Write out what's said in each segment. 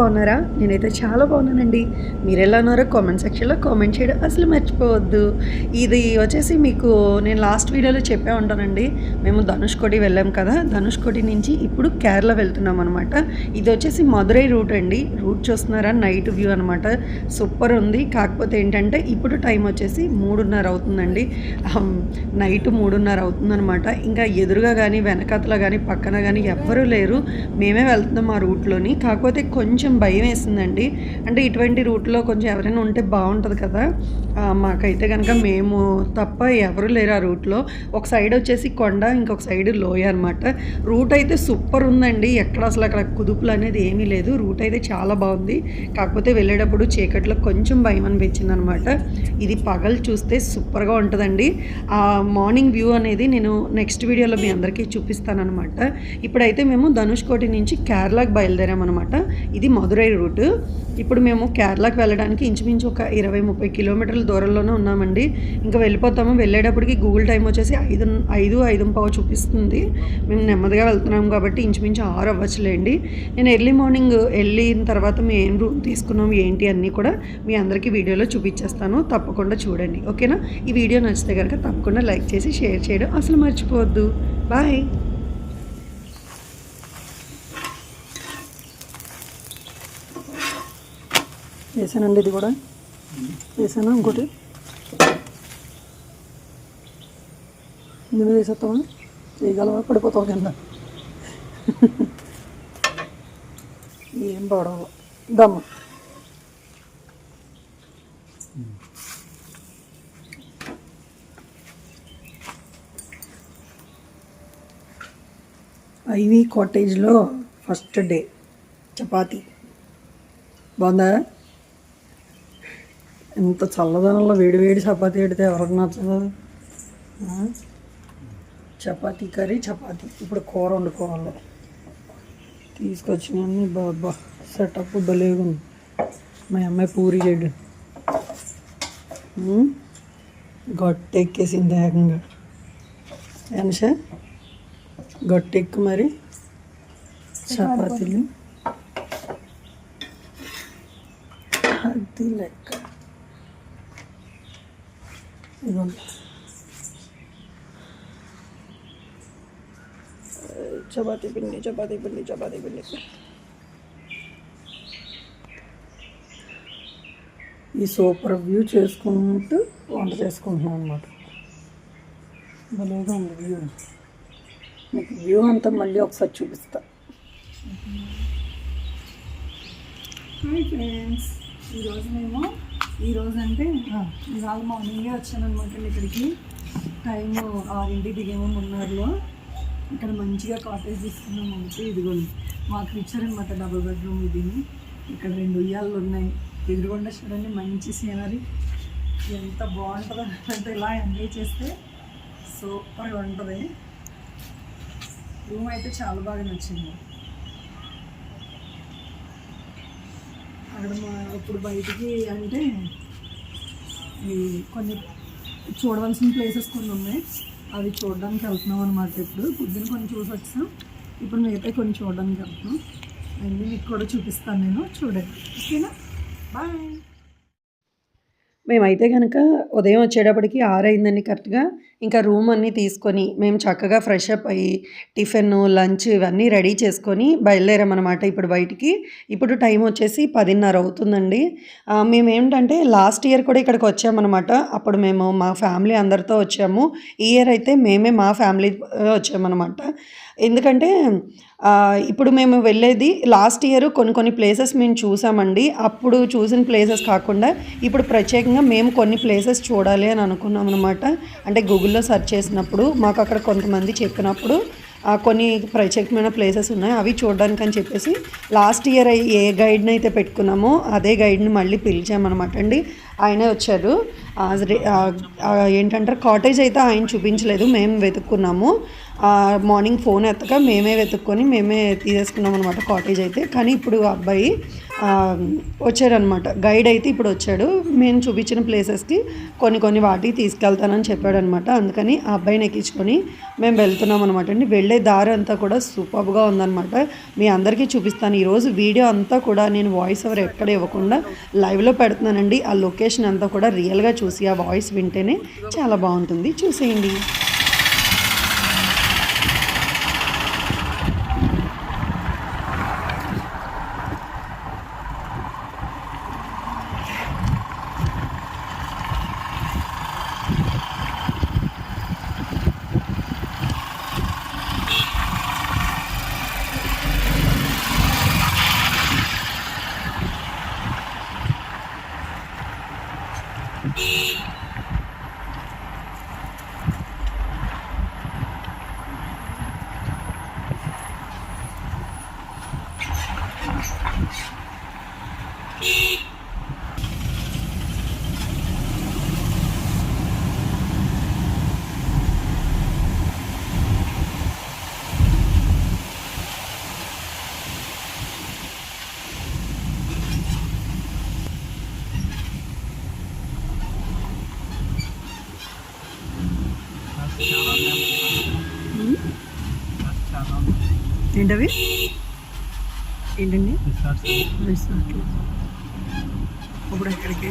బాగున్నారా? నేనైతే చాలా బాగున్నానండి. మీరు ఎలా ఉన్నారో కామెంట్ సెక్షన్లో కామెంట్ చేయడం అసలు మర్చిపోవద్దు. ఇది వచ్చేసి మీకు నేను లాస్ట్ వీడియోలో చెప్పే ఉంటానండి. మేము ధనుష్కోటి వెళ్ళాం కదా? ధనుష్కోటి నుంచి ఇప్పుడు కేరళ వెళ్తున్నాం అనమాట ఇది వచ్చేసి మదురై రూట్ అండి. రూట్ చూస్తున్నారా? నైట్ వ్యూ అనమాట సూపర్ ఉంది. కాకపోతే ఏంటంటే ఇప్పుడు టైం వచ్చేసి మూడున్నర అవుతుందండి. నైట్ మూడున్నర అవుతుందనమాట ఇంకా ఎదురుగా కానీ వెనకతలో కానీ పక్కన కానీ ఎవ్వరూ లేరు. మేమే వెళ్తున్నాం ఆ రూట్లోని. కాకపోతే కొంచెం కొంచెం భయం వేసిందండి. అంటే ఇటువంటి రూట్లో కొంచెం ఎవరైనా ఉంటే బాగుంటుంది కదా. మాకైతే కనుక మేము తప్ప ఎవరు లేరు ఆ రూట్లో. ఒక సైడ్ వచ్చేసి కొండ ఇంకొక సైడ్ లోయ అనమాట రూట్ అయితే సూపర్ ఉందండి. ఎక్కడ అసలు అక్కడ కుదుపులు అనేది ఏమీ లేదు. రూట్ అయితే చాలా బాగుంది. కాకపోతే వెళ్ళేటప్పుడు చీకట్లో కొంచెం భయం అనిపించింది అనమాట ఇది పగలు చూస్తే సూపర్గా ఉంటుందండి. ఆ మార్నింగ్ వ్యూ అనేది నేను నెక్స్ట్ వీడియోలో మీ అందరికీ చూపిస్తానమాట ఇప్పుడైతే మేము ధనుష్కోటి నుంచి కేరళకు బయలుదేరామన్నమాట. ఇది మధురై రూట్. ఇప్పుడు మేము కేరళకు వెళ్ళడానికి ఇంచుమించు ఒక ఇరవై ముప్పై కిలోమీటర్ల దూరంలోనే ఉన్నామండి. ఇంకా వెళ్ళిపోతాము. వెళ్ళేటప్పటికి గూగుల్ టైం వచ్చేసి ఐదు ఐదు ఐదు పావు చూపిస్తుంది. మేము నెమ్మదిగా వెళ్తున్నాం కాబట్టి ఇంచుమించు ఆరు అవ్వచ్చులేండి. నేను ఎర్లీ మార్నింగ్ వెళ్ళిన తర్వాత మేము ఏం రూమ్ తీసుకున్నాం ఏంటి అన్నీ కూడా మీ అందరికీ వీడియోలో చూపించేస్తాను తప్పకుండా చూడండి. ఓకేనా? ఈ వీడియో నచ్చితే కనుక తప్పకుండా లైక్ చేసి షేర్ చేయడం అసలు మర్చిపోవద్దు. బాయ్! వేసానండి ఇది కూడా. వేసాను ఇంకోటి. ఇందులో వేసేస్తామా? చేయగలవా పడిపోతావు కింద? ఏం పడవు. దమ్మ ఐవి కాటేజ్లో ఫస్ట్ డే చపాతీ. బాగుందా? ఇంత చల్లదనంలో వేడి వేడి చపాతీ పెడితే ఎవరికి నచ్చదు? చపాతీ కర్రీ చపాతీ. ఇప్పుడు కూర వండుకోవాలి తీసుకొచ్చినాన్ని బాబా. సెటప్ భలేగా ఉంది. మా అమ్మాయి పూరి చేయడం గట్టెక్కేసింది గొట్టెక్కేసింది ఏకంగా. అనుష గొట్టెక్కు మరి. చపాతీలు. అది లెక్క. ఇదిగోండి చపాతీ పిండి చపాతీ పిండి చపాతి పిండి. ఈ సూపర్ వ్యూ చేసుకుంటూ వంట చేసుకుంటున్నాం అనమాట భలేగా ఉంది వ్యూ. మీకు వ్యూ అంతా మళ్ళీ ఒకసారి చూపిస్తా. హాయ్ ఫ్రెండ్స్ ఈరోజు మేము ఈరోజు అంటే ఇవాళ మార్నింగే వచ్చానమాట ఇక్కడికి. టైం ఆరింటి దిగేమో మున్నారులో. ఇక్కడ మంచిగా కాటేజ్ తీసుకున్నాం అంటే ఇదిగోండి మాకు ఇచ్చారనమాట డబుల్ బెడ్రూమ్ ఇది. ఇక్కడ రెండు ఉయ్యాలు ఉన్నాయి. ఎదురుగుండా చూడండి మంచి సీనరీ ఎంత బాగుంటుందో అంటే ఇలా ఎంజాయ్ చేస్తే సూపర్గా ఉంటుంది. రూమ్ అయితే చాలా బాగా నచ్చింది. అక్కడ మా ఇప్పుడు బయటికి అంటే ఈ కొన్ని చూడవలసిన ప్లేసెస్ కొన్ని ఉన్నాయి. అవి చూడడానికి వెళ్తున్నాం అనమాట ఇప్పుడు. పొద్దున్న కొన్ని చూసి వచ్చాం. ఇప్పుడు మిగతా కొన్ని చూడడానికి వెళ్తున్నాం. అన్నీ మీకు కూడా చూపిస్తాను నేను. చూడండి. ఓకేనా? బాయ్ మేమైతే కనుక ఉదయం వచ్చేటప్పటికి ఆరైందండి కరెక్ట్గా. ఇంకా రూమ్ అన్నీ తీసుకొని మేము చక్కగా ఫ్రెష్ అప్ అయ్యి టిఫిన్ లంచ్ ఇవన్నీ రెడీ చేసుకొని బయలుదేరామన్నమాట ఇప్పుడు బయటికి. ఇప్పుడు టైం వచ్చేసి పదిన్నర అవుతుందండి. మేము ఏంటంటే లాస్ట్ ఇయర్ కూడా ఇక్కడికి వచ్చామన్నమాట. అప్పుడు మేము మా ఫ్యామిలీ అందరితో వచ్చాము. ఈ ఇయర్ అయితే మేమే మా ఫ్యామిలీ వచ్చామన్నమాట. ఎందుకంటే ఇప్పుడు మేము వెళ్ళేది లాస్ట్ ఇయర్ కొన్ని కొన్ని ప్లేసెస్ మేము చూసామండి. అప్పుడు చూసిన ప్లేసెస్ కాకుండా ఇప్పుడు ప్రత్యేకంగా మేము కొన్ని ప్లేసెస్ చూడాలి అని అనుకున్నాం అనమాట అంటే గూగుల్ గూగుల్లో సెర్చ్ చేసినప్పుడు మాకు అక్కడ కొంతమంది చెప్పినప్పుడు కొన్ని ప్రత్యేకమైన ప్లేసెస్ ఉన్నాయి అవి చూడడానికి అని చెప్పేసి లాస్ట్ ఇయర్ ఏ గైడ్ని అయితే పెట్టుకున్నామో అదే గైడ్ని మళ్ళీ పిలిచామన్నమాట అండి. ఆయనే వచ్చారు. ఏంటంటారు కాటేజ్ అయితే ఆయన చూపించలేదు మేము వెతుక్కున్నాము. మార్నింగ్ ఫోన్ ఎత్తక మేమే వెతుక్కొని మేమే తీసేసుకున్నాం అనమాట కాటేజ్ అయితే. కానీ ఇప్పుడు ఆ అబ్బాయి వచ్చాడనమాట గైడ్ అయితే ఇప్పుడు వచ్చాడు. మేము చూపించిన ప్లేసెస్కి కొన్ని కొన్ని వాటికి తీసుకెళ్తానని చెప్పాడనమాట అందుకని ఆ అబ్బాయిని ఎక్కించుకొని మేము వెళ్తున్నాం అనమాట అండి. వెళ్ళే దారి అంతా కూడా సూపర్గా ఉందన్నమాట. మీ అందరికీ చూపిస్తాను. ఈరోజు వీడియో అంతా కూడా నేను వాయిస్ ఓవర్ ఎక్కడ ఇవ్వకుండా లైవ్లో పెడుతున్నానండి. ఆ లొకేషన్ అంతా కూడా రియల్గా చూసి ఆ వాయిస్ వింటేనే చాలా బాగుంటుంది. చూసేయండి. Amém. ఏంటవి? ఏంటండి? రిసార్ట్లు ఇప్పుడు ఎక్కడికి?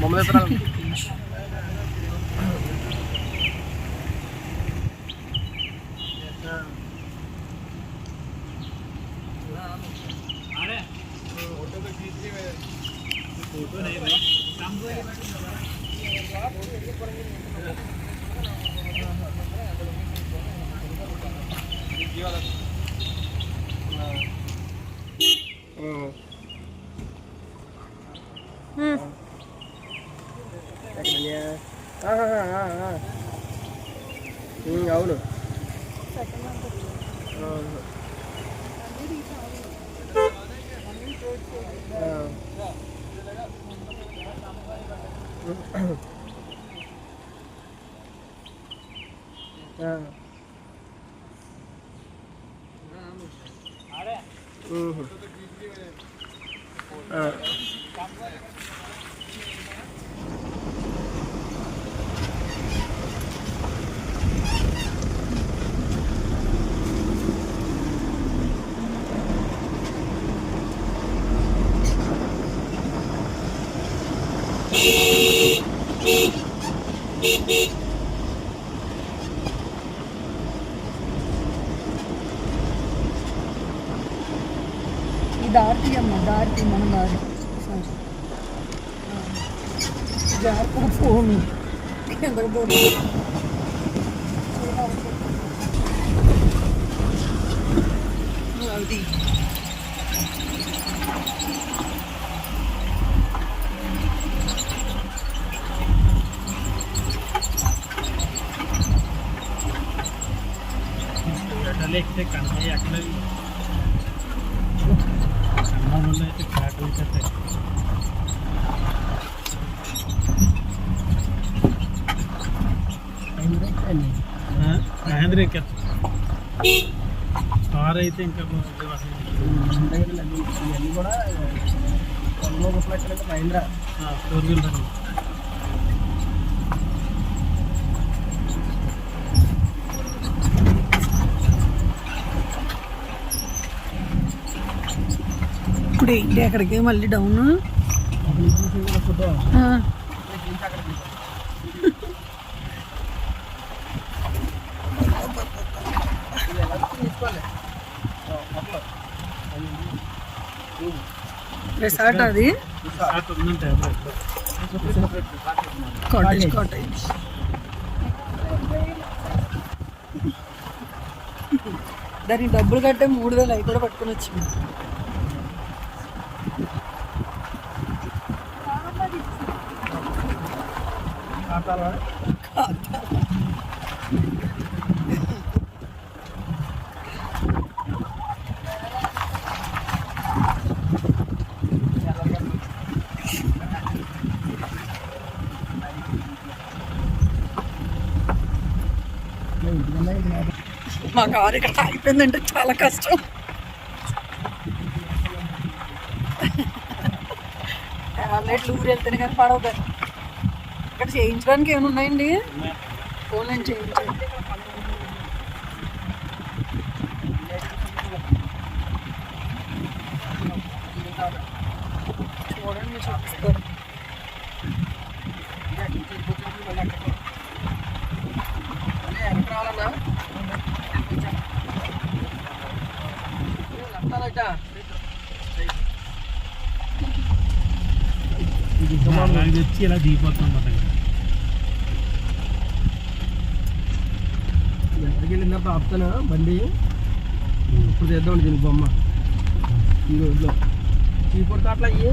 మమ్మల్ని Oh. ఆ. మ్మ్. ఆ. ఈ దారి అమ్మ దారి మన దారి జాగ్రత్త ఫోన్ కిందకు పోతుంది అది ఎటలే ఎక్కితే కన్నయ్య అక్కడ కన్నూరులో అయితే ఫ్లాట్ వచ్చేస్తాయి మహేంద్ర స్టార్ అయితే ఇంకా ఇవన్నీ కూడా మహేంద్ర ఫోర్ వీలర్ ఇప్పుడు ఏంటి అక్కడికి మళ్ళీ డౌన్ రిసార్ట్ అది? Cottage cottage. దానికి డబ్బులు కట్టే మూడు వేలు అవి కూడా పట్టుకుని వచ్చింది. ఖాతాలో మా కారు ఇక్కడ అయిపోయిందంటే చాలా కష్టం. ఆల్రెడీ ఊరు వెళ్తేనే కానీ పడవద్దు ఇక్కడ చేయించడానికి ఏమైనా ఉన్నాయండి? ఫోన్ నేను చేయించండి చూడండి చూపిస్తారు అలాగే తెచ్చి ఇలా దిగిపోతాం అన్నమాట ఎక్కడికి వెళ్ళినప్పుడు ఆపుతాను? బండి? ఇప్పుడు చేద్దాం దీనికి బొమ్మ. ఈ రోజులో చీపుడు కాట్ల అయ్యి.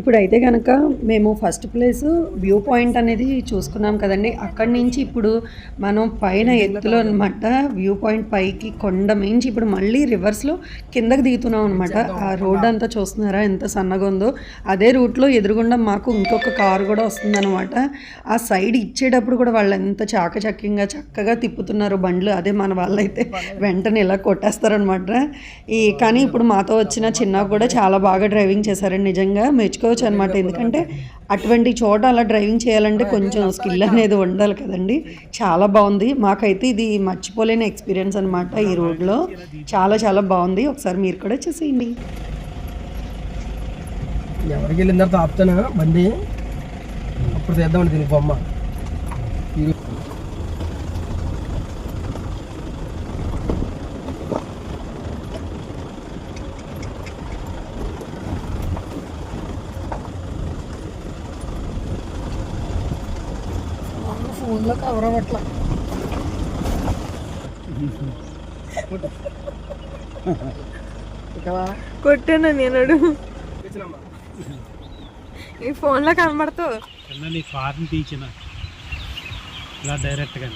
ఇప్పుడైతే కనుక మేము ఫస్ట్ ప్లేస్ వ్యూ పాయింట్ అనేది చూసుకున్నాం కదండి. అక్కడి నుంచి ఇప్పుడు మనం పైన ఎత్తులో అనమాట వ్యూ పాయింట్ పైకి కొండ మించి ఇప్పుడు మళ్ళీ రివర్స్లో కిందకి దిగుతున్నాం అనమాట ఆ రోడ్ అంతా చూస్తున్నారా? ఎంత సన్నగా ఉందో. అదే రూట్లో ఎదురుగుండా మాకు ఇంకొక కారు కూడా వస్తుందన్నమాట ఆ సైడ్ ఇచ్చేటప్పుడు కూడా వాళ్ళు ఎంత చాకచక్యంగా చక్కగా తిప్పుతున్నారు బండ్లు. అదే మన వాళ్ళైతే వెంటనే ఇలా కొట్టేస్తారనమాట ఈ కానీ ఇప్పుడు మాతో వచ్చిన చిన్న కూడా చాలా బాగా డ్రైవింగ్ చేశారండి నిజంగా. నేర్చుకోవచ్చు అనమాట ఎందుకంటే అటువంటి చోట అలా డ్రైవింగ్ చేయాలంటే కొంచెం స్కిల్ అనేది ఉండాలి కదండి. చాలా బాగుంది. మాకైతే ఇది మర్చిపోలేని ఎక్స్పీరియన్స్ అనమాట ఈ రోడ్లో. చాలా చాలా బాగుంది. ఒకసారి మీరు కూడా చూసేయండి. ఎవరికి వెళ్ళిన తర్వాత ఆపుతాను? బండి? అప్పుడు చేద్దామండి దీనికి బొమ్మ. కొట్టాను నేను. ఈ ఫోన్లో కనబడతావు. కింద నీ కార్ని తీసిన ఇలా డైరెక్ట్గా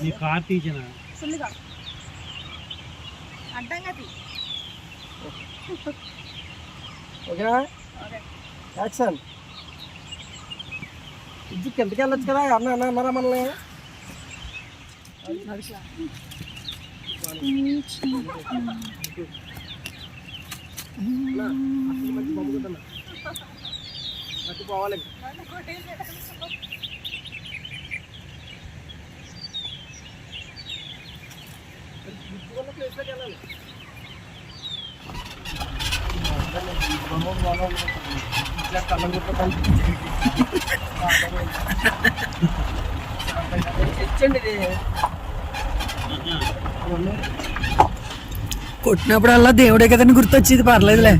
నీ కార్ తీసిన ఓకేనా? యాక్షన్. ఇది కిందకి వెళ్ళొచ్చు కదా? అన్న అన్న అన్నారా మనల్ని. అటు పోవాలి. గుర్తుకున్న ప్లేస్లోకి వెళ్ళాలి బొమ్మ బొమ్మ ఇట్లా కళ్ళ గుర్తు తెచ్చండి ఇది కొట్టినప్పుడల్లా దేవుడే కదండి గుర్తొచ్చేది పర్లేదులే.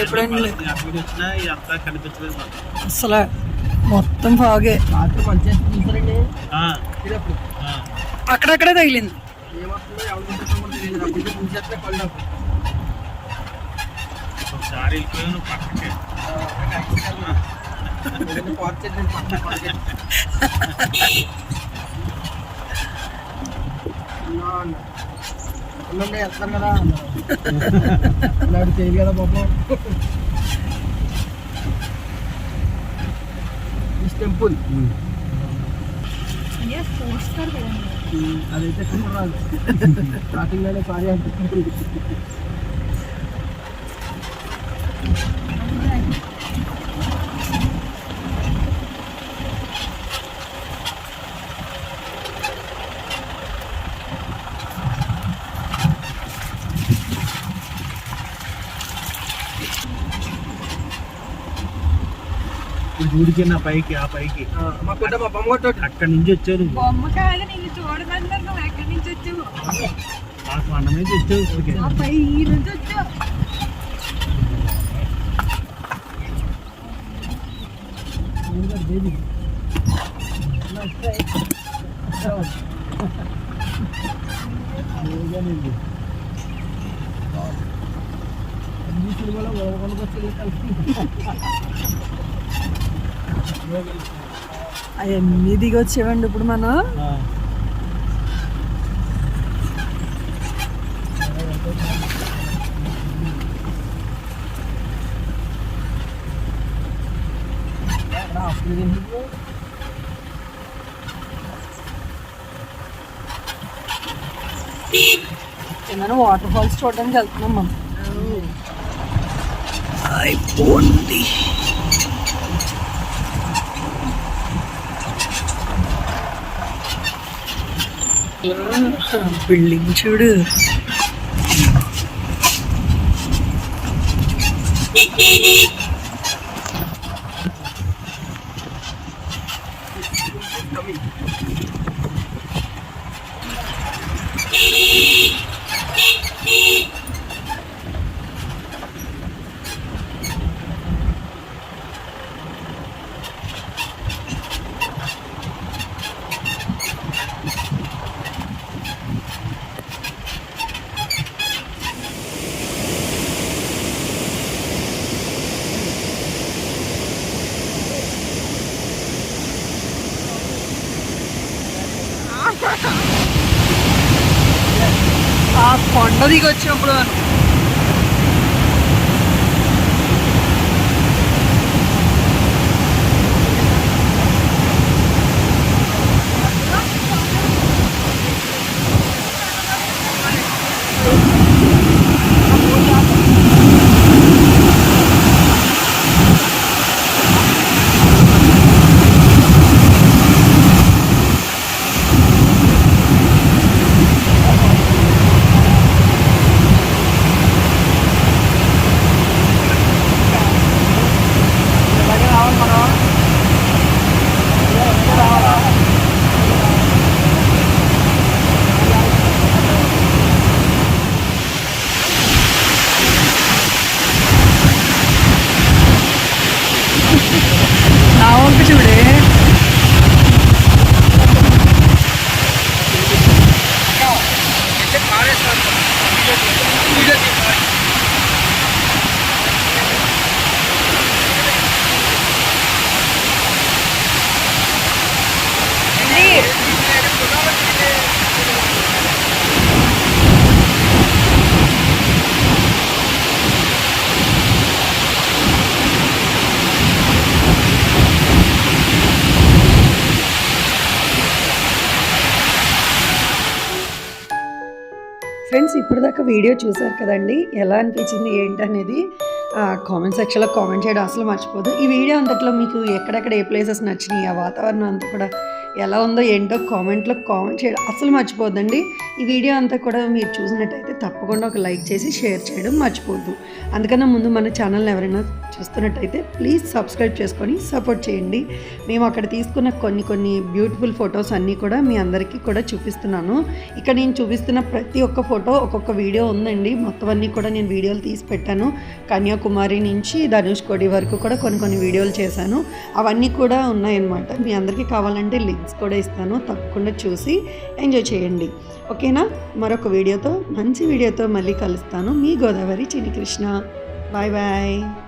ఎప్పుడైనా మాకు. అసలు మొత్తం ఫాగే. రాత్రి మంచిగా అక్కడక్కడే తగిలింది ఏమవుతుందో ఎవరు గుర్తుందో కూడా తెలియదు అప్పుడు చూసేస్తే కళ్ళు అప్పుడు. ఒకసారి వెళ్ళిపోయావు నువ్వు పక్కకి ఏదైనా పార్క్ చేద్దాం, పక్కన పార్క్ చేద్దాం. అన్నా అన్న. అన్నండి వెళ్తాను కదా అన్నారు నాకు తెలియదు కదా పాపం ఈ టెంపుల్ అదైతే చూడరాదు స్టార్టింగ్ లోనే సారీ అంటే ఇప్పుడు చూడికిన్న పైకి ఆ పైకి. ఆ, మా కొట్ట మా బొమ్మ కొట్టు అక్కడి నుంచి వచ్చావు నువ్వు బొమ్మ కాదు నేను చూడమన్నారు నువ్వు ఎక్కడి నుంచి వచ్చావు? ఆ కొండ మీద వచ్చావు ఇప్పటికే ఆ పై ఈ నుంచి వచ్చావు. అన్ని సినిమాలో కొనుక్కొచ్చి అవన్నీ దిగి వచ్చేవండి ఇప్పుడు మనం. మనం వాటర్ ఫాల్స్ చూడడానికి వెళ్తున్నాం మనం. అయిపోయింది బిల్డింగ్ చూడు ఆ కొండ దిగి వచ్చినప్పుడు నా వంక చూడే ఫ్రెండ్స్ ఇప్పటిదాకా వీడియో చూసారు కదండి? ఎలా అనిపించింది ఏంటనేది కామెంట్ సెక్షన్లో కామెంట్ చేయడం అసలు మర్చిపోదు. ఈ వీడియో అంతట్లో మీకు ఎక్కడెక్కడ ఏ ప్లేసెస్ నచ్చినాయి ఆ వాతావరణం అంతా కూడా ఎలా ఉందో ఏంటో కామెంట్లో కామెంట్ చేయడం. అసలు మర్చిపోద్దండి. ఈ వీడియో అంతా కూడా మీరు చూసినట్టయితే తప్పకుండా ఒక లైక్ చేసి షేర్ చేయడం మర్చిపోద్దు. అందుకన్నా ముందు మన ఛానల్ని ఎవరైనా చూస్తున్నట్టయితే ప్లీజ్ సబ్స్క్రైబ్ చేసుకొని సపోర్ట్ చేయండి. మేము అక్కడ తీసుకున్న కొన్ని కొన్ని బ్యూటిఫుల్ ఫొటోస్ అన్నీ కూడా మీ అందరికీ కూడా చూపిస్తున్నాను. ఇక్కడ నేను చూపిస్తున్న ప్రతి ఒక్క ఫోటో ఒక్కొక్క వీడియో ఉందండి. మొత్తం అన్నీ కూడా నేను వీడియోలు తీసి పెట్టాను. కన్యాకుమారి నుంచి ధనుష్కోడి వరకు కూడా కొన్ని కొన్ని వీడియోలు చేశాను. అవన్నీ కూడా ఉన్నాయన్నమాట. మీ అందరికీ కావాలంటే టిప్స్ కూడా ఇస్తాను తప్పకుండా చూసి ఎంజాయ్ చేయండి. ఓకేనా? మరొక వీడియోతో మంచి వీడియోతో మళ్ళీ కలుస్తాను. మీ గోదావరి చిన్ని కృష్ణ బాయ్ బాయ్.